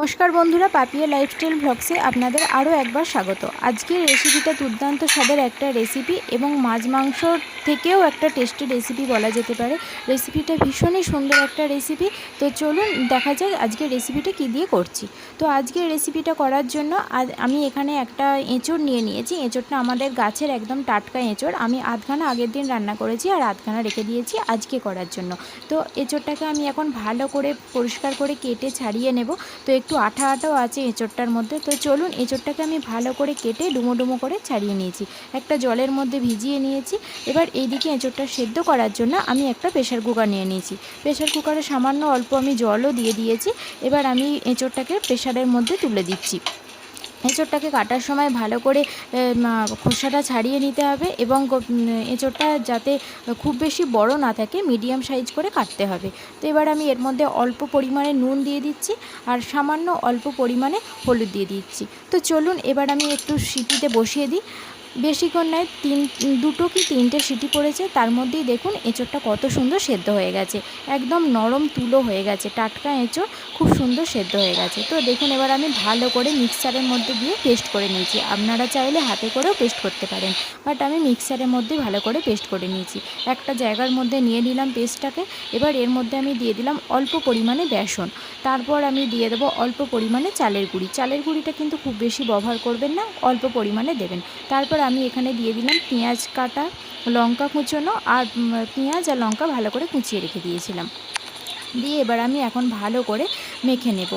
নমস্কার বন্ধুরা, পাপিয়া লাইফস্টাইল ভ্লগসে আপনাদের আরও একবার স্বাগত। আজকের রেসিপিটা দুর্দান্ত স্বাদের একটা রেসিপি এবং মাছ মাংস থেকেও একটা টেস্টি রেসিপি বলা যেতে পারে। রেসিপিটা ভীষণই সুন্দর একটা রেসিপি তো চলুন দেখা যাক আজকের রেসিপিটা কি দিয়ে করছি। তো আজকের রেসিপিটা করার জন্য আমি এখানে একটা এঁচড় নিয়ে নিয়েছি। এঁচড়টা আমাদের গাছের একদম টাটকা এঁচড়। আমি আধখানা আগের দিন রান্না করেছি আর আধখানা রেখে দিয়েছি আজকে করার জন্য। তো এঁচড়টাকে আমি এখন ভালো করে পরিষ্কার করে কেটে ছাড়িয়ে নেব। তো একটু আঠা আঠাও আছে এঁচড়টার মধ্যে। তো চলুন এঁচড়টাকে আমি ভালো করে কেটে ডুমো ডুমো করে ছাড়িয়ে নিয়েছি। একটা জলের মধ্যে ভিজিয়ে নিয়েছি। এবার এইদিকে এঁচড়টা সেদ্ধ করার জন্য আমি একটা প্রেশার কুকার নিয়ে নিয়েছি। প্রেশার কুকারে সামান্য অল্প আমি জলও দিয়ে দিয়েছি। এবার আমি এঁচড়টাকে প্রেশারের মধ্যে তুলে দিচ্ছি। এঁচড়টাকে কাটার সময় ভালো করে খোসাটা ছাড়িয়ে নিতে হবে এবং এঁচোড়টা যাতে খুব বেশি বড় না থাকে, মিডিয়াম সাইজ করে কাটতে হবে। তো এবার আমি এর মধ্যে অল্প পরিমাণে নুন দিয়ে দিচ্ছি আর সামান্য অল্প পরিমাণে হলুদ দিয়ে দিচ্ছি। তো চলুন এবার আমি একটু সিটিতে বসিয়ে দিই। বেশিক্ষণ নয়, তিন, দুটো কি তিনটে সিটি পড়েছে, তার মধ্যেই দেখুন এঁচোড়টা কত সুন্দর সেদ্ধ হয়ে গেছে। একদম নরম তুলো হয়ে গেছে, টাটকা এঁচোড়, খুব সুন্দর সেদ্ধ হয়ে গেছে। তো দেখুন এবার আমি ভালো করে মিক্সারের মধ্যে দিয়ে পেস্ট করে নিয়েছি। আপনারা চাইলে হাতে করেও পেস্ট করতে পারেন, বাট আমি মিক্সারের মধ্যে ভালো করে পেস্ট করে নিয়েছি। একটা জায়গার মধ্যে নিয়ে নিলাম পেস্টটাকে, এবার এর মধ্যে আমি দিয়ে দিলাম অল্প পরিমাণে বেসন। তারপর আমি দিয়ে দেবো অল্প পরিমাণে চালের গুঁড়ি। চালের গুঁড়িটা কিন্তু খুব বেশি ব্যবহার করবেন না, অল্প পরিমাণে দেবেন। তারপর আমি এখানে দিয়ে দিলাম পেঁয়াজ কাটা, লঙ্কা কুচোনো আর পেঁয়াজ আর লঙ্কা ভালো করে কুচিয়ে রেখে দিয়েছিলাম। দিয়ে এবার আমি এখন ভালো করে মেখে নেব।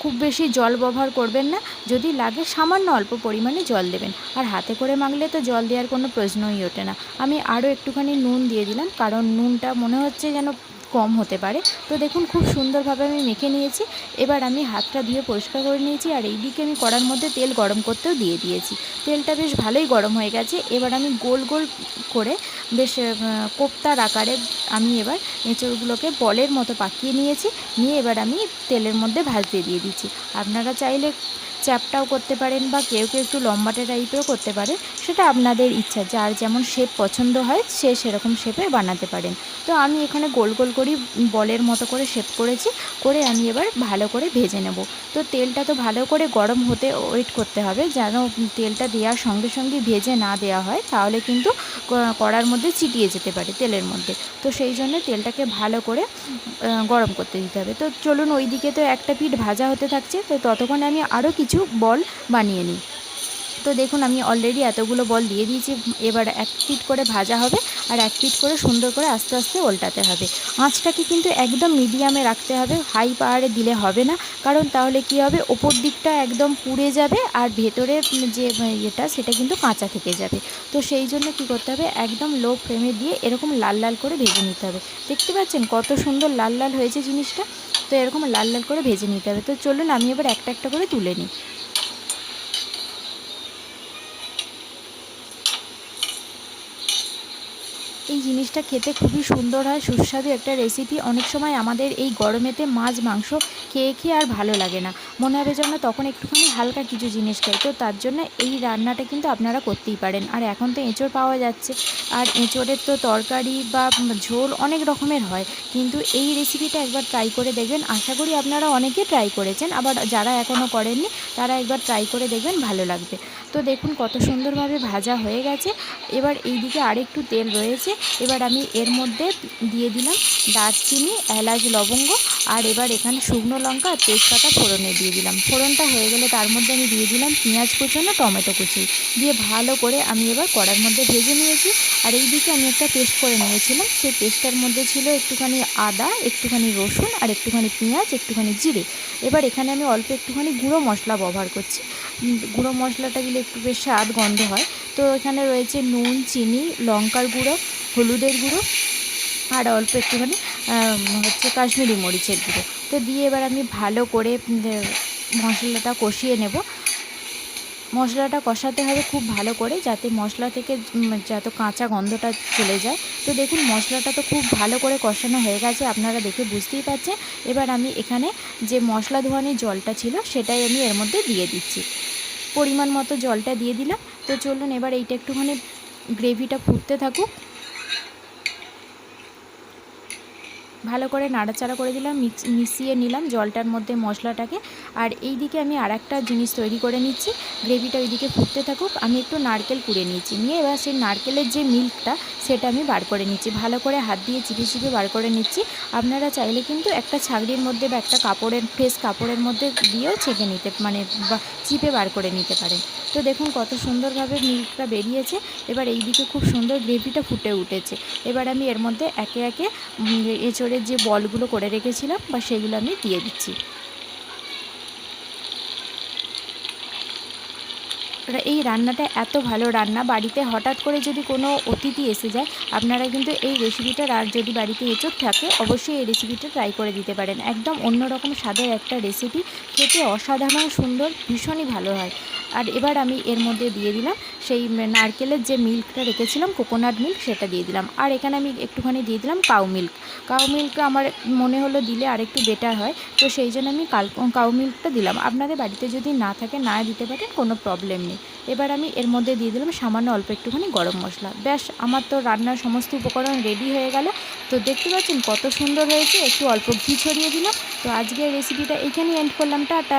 খুব বেশি জল ব্যবহার করবেন না, যদি লাগে সামান্য অল্প পরিমাণে জল দেবেন। আর হাতে করে মাখলে তো জল দেওয়ার কোনো প্রশ্নই ওঠে না। আমি আরও একটুখানি নুন দিয়ে দিলাম, কারণ নুনটা মনে হচ্ছে যেন কম হতে পারে। তো দেখুন, খুব সুন্দরভাবে আমি মেখে নিয়েছি। এবার আমি হাতটা ধুয়ে পরিষ্কার করে নিয়েছি আর এই দিকে আমি কড়ার মধ্যে তেল গরম করতেও দিয়ে দিয়েছি। তেলটা বেশ ভালোই গরম হয়ে গেছে। এবার আমি গোল গোল করে বেশ কোপ্তার আকারে আমি এবার এঁচড়গুলোকে বলের মতো পাকিয়ে নিয়েছি। নিয়ে এবার আমি তেলের মধ্যে ভাজতে দিয়ে দিচ্ছি। আপনারা চাইলে চ্যাপটাও করতে পারেন বা কেউ কেউ একটু লম্বাটে টাইপেরও করতে পারে সেটা আপনাদের ইচ্ছা। যার যেমন শেপ পছন্দ হয়, সে সেরকম শেপে বানাতে পারেন। তো আমি এখানে গোল গোল করি, বলের মতো করে শেপ করেছি, করে আমি এবার ভালো করে ভেজে নেব। তো তেলটা তো ভালো করে গরম হতে ওয়েট করতে হবে, যেন তেলটা দেওয়ার সঙ্গে সঙ্গে ভেজে না দেওয়া হয়, তাহলে কিন্তু কড়ার মধ্যে চিটিয়ে যেতে পারে তেলের মধ্যে। তো সেই জন্য তেলটাকে ভালো করে গরম করতে দিতে হবে। তো চলুন ওই দিকে তো একটা পিঠ ভাজা হতে থাকছে, তো ততক্ষণে আমি আরও কিছু বল বানিয়ে নিই। তো দেখুন, আমি অলরেডি এতগুলো বল দিয়ে দিয়েছি। এবার এক পিট করে ভাজা হবে আর এক পিট করে সুন্দর করে আস্তে আস্তে ওল্টাতে হবে। আঁচটাকে কিন্তু একদম মিডিয়ামে রাখতে হবে। হাই পাহাড়ে দিলে হবে না। কারণ তাহলে কি হবে? ওপর দিকটা একদম পুড়ে যাবে আর ভেতরের যে ইয়েটা, সেটা কিন্তু কাঁচা থেকে যাবে। তো সেই জন্য কি করতে হবে? একদম লো ফ্লেমে দিয়ে এরকম লাল লাল করে ভেজে নিতে হবে। দেখতে পাচ্ছেন কত সুন্দর লাল লাল হয়েছে জিনিসটা? তো এরকম লাল লাল করে ভেজে নিতে হবে। তো চলুন আমি এবার একটা একটা করে তুলে নিই। এই জিনিসটা খেতে খুবই সুন্দর হয়, সুস্বাদু একটা রেসিপি অনেক সময় আমাদের এই গরমেতে মাছ, মাংস খেয়ে খেয়ে আর ভালো লাগে না। মনে হবে যেন তখন একটুখানি হালকা কিছু জিনিস খাই। তো তার জন্য এই রান্নাটা কিন্তু আপনারা করতেই পারেন। আর এখন তো এঁচড় পাওয়া যাচ্ছে। আর এঁচড়ের তো তরকারি বা ঝোল অনেক রকমের হয়। কিন্তু এই রেসিপিটা একবার ট্রাই করে দেখবেন। আশা করি আপনারা অনেকে ট্রাই করেছেন। আবার যারা এখনও করেননি, তারা একবার ট্রাই করে দেখবেন, ভালো লাগবে। তো দেখুন কত সুন্দরভাবে ভাজা হয়ে গেছে। এবার এই দিকে আরেকটু তেল রয়েছে। এবার আমি এর মধ্যে দিয়ে দিলাম দারচিনি, এলাচ, লবঙ্গ আর এবার এখানে শুকনো লঙ্কা আর তেজপাতা ফোড়নে দিয়ে দিলাম। ফোড়নটা হয়ে গেলে তার মধ্যে আমি দিয়ে দিলাম পেঁয়াজ কুচোনো টমেটো কুচি। দিয়ে ভালো করে আমি এবার কড়ার মধ্যে ভেজে নিয়েছি। আর এই দিকে আমি একটা পেস্ট করে নিয়েছিলাম। সেই পেস্টটার মধ্যে ছিল একটুখানি আদা, একটুখানি রসুন আর একটুখানি পেঁয়াজ, একটুখানি জিরে। এবার এখানে আমি অল্প একটুখানি গুঁড়ো মশলা ব্যবহার করছি। গুঁড়ো মশলাটা দিলে একটু বেশ স্বাদ গন্ধ হয়। তো এখানে রয়েছে নুন, চিনি, লঙ্কার গুঁড়ো, হলুদের গুঁড়ো আর অল্প একটুখানি হচ্ছে কাশ্মীরি মরিচের গুঁড়ো। তো দিয়ে এবার আমি ভালো করে মশলাটা কষিয়ে নেব। মশলাটা কষাতে হবে খুব ভালো করে যাতে মশলা থেকে যত কাঁচা গন্ধটা চলে যায়। তো দেখুন, মশলাটা তো খুব ভালো করে কষানো হয়ে গেছে, আপনারা দেখে বুঝতেই পারছেন। এবার আমি এখানে যে মশলা ধোয়ানির জলটা ছিল, সেটাই আমি এর মধ্যে দিয়ে দিচ্ছি। পরিমাণ মতো জলটা দিয়ে দিলাম। তো চলুন, এবার এইটা একটুখানি গ্রেভিটা ফুটতে থাকুক। ভালো করে নাড়াচাড়া করে দিলাম মিশিয়ে নিলাম জলটার মধ্যে মশলাটাকে। আর এই দিকে আমি আর একটা জিনিস তৈরি করে নিচ্ছি, গ্রেভিটা ওইদিকে ফুটতে থাকুক। আমি একটু নারকেল কুড়ে নিয়েছি। নিয়ে এবার সেই নারকেলের যে মিল্কটা সেটা আমি বার করে নিচ্ছি। ভালো করে হাত দিয়ে চিপে চিপে বার করে নিচ্ছি। আপনারা চাইলে কিন্তু একটা ছাগড়ির মধ্যে বা একটা কাপড়ের ফ্রেশ কাপড়ের মধ্যে দিয়েও ছেঁকে নিতে মানে চিপে বার করে নিতে পারেন। তো দেখুন কত সুন্দরভাবে মিল্কটা বেরিয়েছে। এবার এই দিকে খুব সুন্দর গ্রেভিটা ফুটে উঠেছে। এবার আমি এর মধ্যে একে একে এঁচোড়ের যে বলগুলো করে রেখেছিলাম, বা সেগুলো আমি দিয়ে দিচ্ছি। এই রান্নাটা এত ভালো রান্না, বাড়িতে হঠাৎ করে যদি কোনো অতিথি এসে যায়, আপনারা কিন্তু এই রেসিপিটা আর যদি বাড়িতে এঁচোর থাকে, অবশ্যই এই রেসিপিটা ট্রাই করে দিতে পারেন। একদম অন্যরকম স্বাদের একটা রেসিপি খেতে অসাধারণ, সুন্দর, ভীষণই ভালো হয়। আর এবার আমি এর মধ্যে দিয়ে দিলাম সেই নারকেলের যে মিল্কটা রেখেছিলাম কোকোনাট মিল্ক সেটা দিয়ে দিলাম। আর এখানে আমি একটুখানি দিয়ে দিলাম কাউ মিল্ক কাউ মিল্ক আমার মনে হলো দিলে আরেকটু বেটার হয়, তো সেই জন্য আমি কাল কাউ মিল্কটা দিলাম। আপনাদের বাড়িতে যদি না থাকে, না দিতে পারেন, কোনো প্রবলেম নেই। এবার আমি এর মধ্যে দিয়ে দিলাম সামান্য অল্প একটুখানি গরম মশলা। ব্যাস, আমার তো রান্নার সমস্ত উপকরণ রেডি হয়ে গেল। তো দেখতে পাচ্ছেন কত সুন্দর হয়েছে, একটু অল্প ঘি ছড়িয়ে দিলাম। তো আজকের রেসিপিটা এখানেই এন্ড করলাম। টাটা।